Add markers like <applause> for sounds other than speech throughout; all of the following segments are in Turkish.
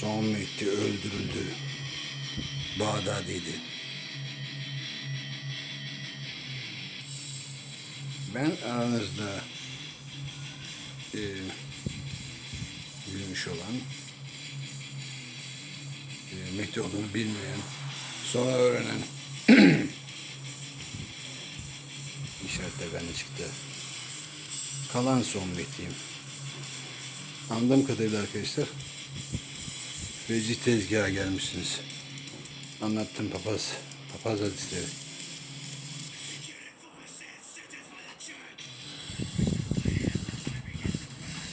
Son Mehdi öldürüldü. Bağdadi'ydi. Ben aranızda e, büyümüş olan e, Mehdi olduğunu bilmeyen, sonra öğrenen <clears throat> işaretler bende çıktı. Kalan son Mehdi'yim. Anladığım kadarıyla arkadaşlar Veci tezgaha gelmişsiniz. Anlattım papaz, papaz hadisleri.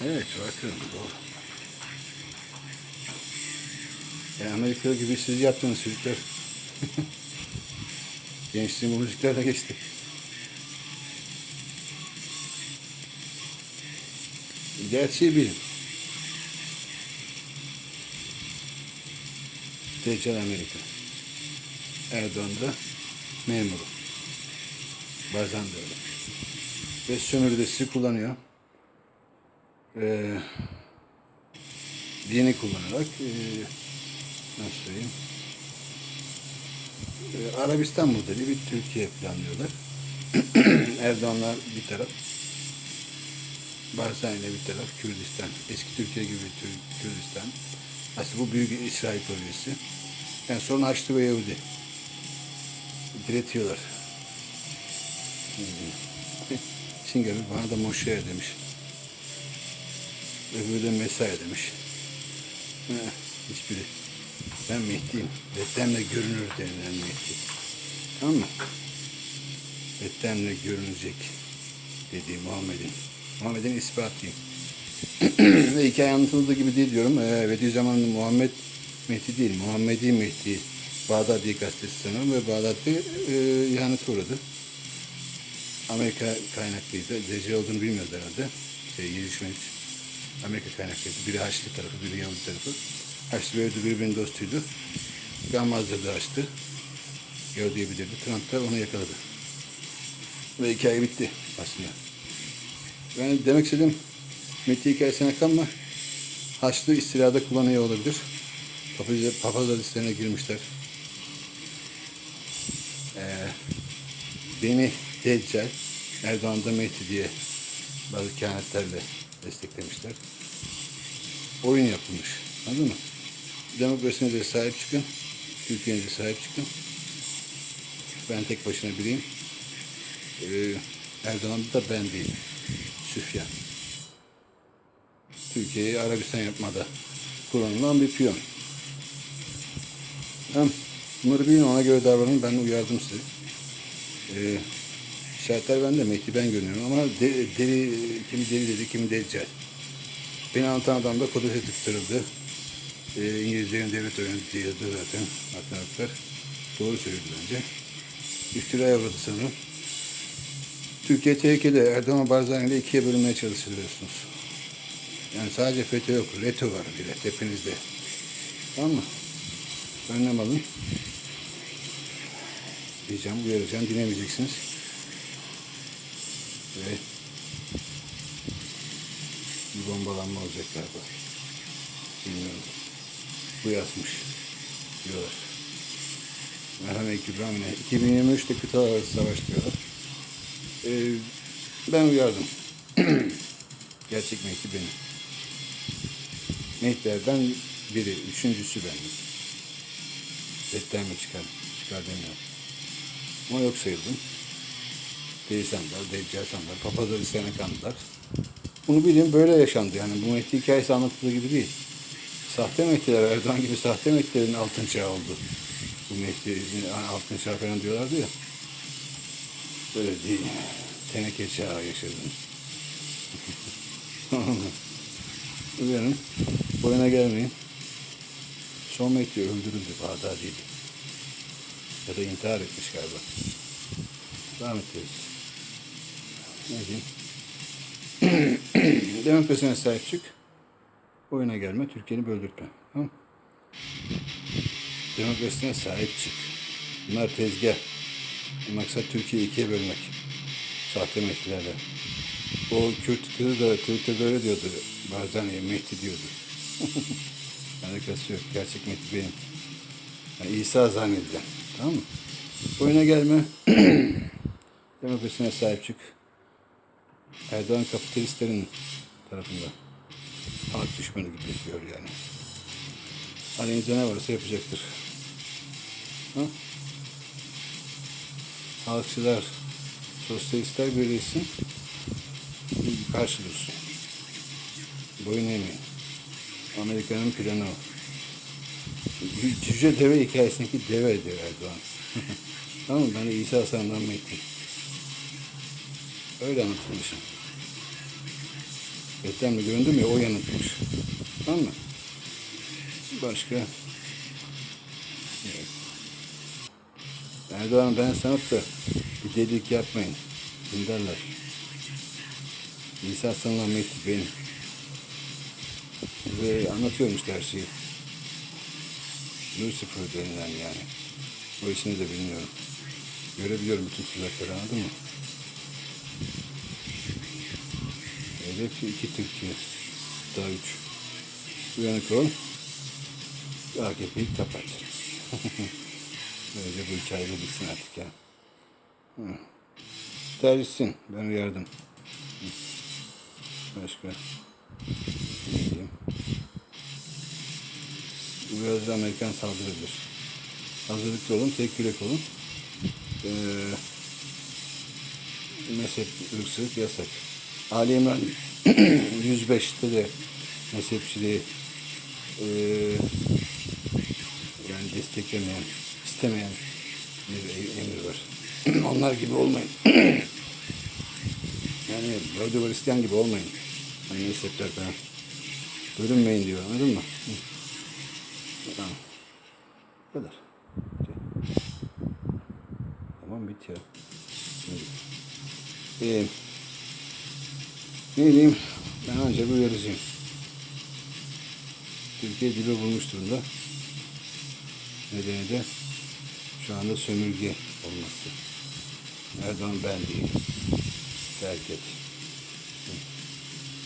Evet bakın bu. Yani Amerika gibi siz yaptınız çocuklar. <laughs> Gençliğim bu müziklerle geçti. Gerçeği bilin. Deccal Amerika. Erdoğan da memuru. Bazen de öyle. Ve sömürüde sizi kullanıyor. Ee, dini kullanarak ee, nasıl söyleyeyim ee, Arabistan modeli bir Türkiye planlıyorlar. <clears throat> Erdoğanlar bir taraf Barzani bir taraf Kürdistan. Eski Türkiye gibi Tür- Kürdistan. Aslında bu büyük İsrail projesi. Yani sonra Haçlı ve Yahudi. Diretiyorlar. <laughs> Hmm. Çingene bana da Moşe demiş. Öbürü de Mesai demiş. Heh, hiçbiri. Ben Mehdi'yim. Beddemle görünür denilen Mehdi. Tamam mı? Beddemle görünecek dediği Muhammed'in. Muhammed'in ispatıyım. Ve hikaye anlatıldığı gibi değil diyorum. Ee, Bediüzzaman'ın Muhammed Mehdi değil, Muhammedi Mehdi Bağdat diye gazetesi sanırım ve Bağdat'ta e, ihanete uğradı. Amerika kaynaklıydı. Deccal olduğunu bilmiyordu herhalde. Şey, gelişmemiş. Amerika kaynaklıydı. Biri Haçlı tarafı, biri Yahudi tarafı. Haçlı ve Yahudi birbirinin dostuydu. Gammaz'da açtı. Yahudi'ye bildirdi. Trump da onu yakaladı. Ve hikaye bitti aslında. Yani demek istedim Metin hikayesine kalma. Haçlı istilada kullanıyor olabilir. Papaz, papaz hadislerine girmişler. Ee, beni Deccal, Erdoğan'da Mehdi diye bazı kehanetlerle desteklemişler. Oyun yapılmış. Anladın mı? Demokrasinize sahip çıkın. Türkiye'nize sahip çıkın. Ben tek başına biriyim. Ee, Erdoğan da ben değil. Süfyan. Türkiye'yi Arabistan yapmada kullanılan bir piyon. Tamam. Bunları bilin ona göre davranın. Ben uyardım sizi. Ee, işaretler bende. Mehdi ben görünüyorum ama de, deli, kimi deli dedi, kimi deccal. Beni anlatan adam da Kudüs'e tıktırıldı. Ee, İngilizlerin devlet diye yazdı zaten. Atlanatlar. Doğru söyledi bence. İftiraya uğradı sanırım. Türkiye tehlikeli. Erdoğan Barzani ile ikiye bölünmeye çalışıyorsunuz. Yani sadece FETÖ yok. RETÖ var bir de tepinizde. Tamam mı? Önlem alın. Diyeceğim, uyaracağım. Dinlemeyeceksiniz. Ve bir bombalanma olacak galiba. Bilmiyorum. Bu yazmış. Diyorlar. Merhamet İbrahim'e 2023'te kıtalar arası savaş diyorlar. Ee, ben uyardım. <clears throat> Gerçek Mehdi benim. Mehdilerden biri, üçüncüsü benim. Betten mi çıkar? Çıkar demiyorum. Ama yok sayıldım. Deli sandılar, deccal sandılar, papazlar isteyene kandılar. Bunu bilin böyle yaşandı yani. Bu Mehdi hikayesi anlatıldığı gibi değil. Sahte Mehdiler, Erdoğan gibi sahte Mehdilerin altın çağı oldu. Bu Mehdi altın çağı falan diyorlardı ya. Böyle değil. Teneke çağı yaşadım. <laughs> Uyanın. Boyuna gelmeyin. Son Mehdi öldürüldü Bağdadi'ydi. Ya da intihar etmiş galiba. Devam edeceğiz. Ne diyeyim? <clears throat> Demokrasine sahip çık. Oyuna gelme, Türkiye'ni böldürtme. Tamam? Demokrasine sahip çık. Bunlar tezgah. Maksat Türkiye'yi ikiye bölmek. Sahte Mehdilerle. O Kürt kızı da Twitter'da öyle diyordu. Bazen Mehdi diyordu. <laughs> Alakası yok. Gerçek Mehdi benim. Yani İsa zannedilen. Tamam mı? Oyuna gelme. <clears throat> Demokrasine sahip çık. Erdoğan kapitalistlerin tarafında. Halk düşmanı gibi yapıyor yani. Aleyhinize ne varsa yapacaktır. Ha? Halkçılar, sosyalistler birleşsin. Karşı dursun. Boyun eğmeyin. Amerika'nın planı o. Cüce deve hikayesindeki deve diyor Erdoğan. <laughs> tamam mı? Ben de İsa Hasan'dan Mehdi. Öyle anlatılmışım. Reklamda göründüm ya o yanıtmış. Tamam mı? Başka? Yok. Erdoğan ben sanıp da bir delilik yapmayın. Dinlerler. İsa Hasan'la Mehdi benim. Ve anlatıyorum işte her şeyi. Lucifer denilen yani. O ismini de bilmiyorum. Görebiliyorum bütün tuzakları anladın mı? Hedef iki Türkiye. Daha üç. Uyanık ol. AKP'yi kapat. <laughs> Böylece bu hikaye bitsin artık ya. Hı. Ben uyardım. Başka. Ne diyeyim? Bu biraz da Amerikan saldırıdır. Hazırlıklı olun, tek yürek olun. Ee, mezhep, ırkçılık yasak. Ali İmran 105'te <clears throat> de mezhepçiliği ee, yani desteklemeyen, istemeyen bir e- emir var. <clears throat> Onlar gibi olmayın. <clears throat> yani Yahudi Hristiyan gibi olmayın. Hani mezhepler falan. Bölünmeyin diyor anladın mı? Hı. Tamam. Bu kadar. Tamam bit ya. Şimdi. Ee, ne diyeyim? Ben ancak uyarıcıyım. Türkiye dibe bulmuş durumda. Nedeni de şu anda sömürge olması. Erdoğan ben değil. Terk et.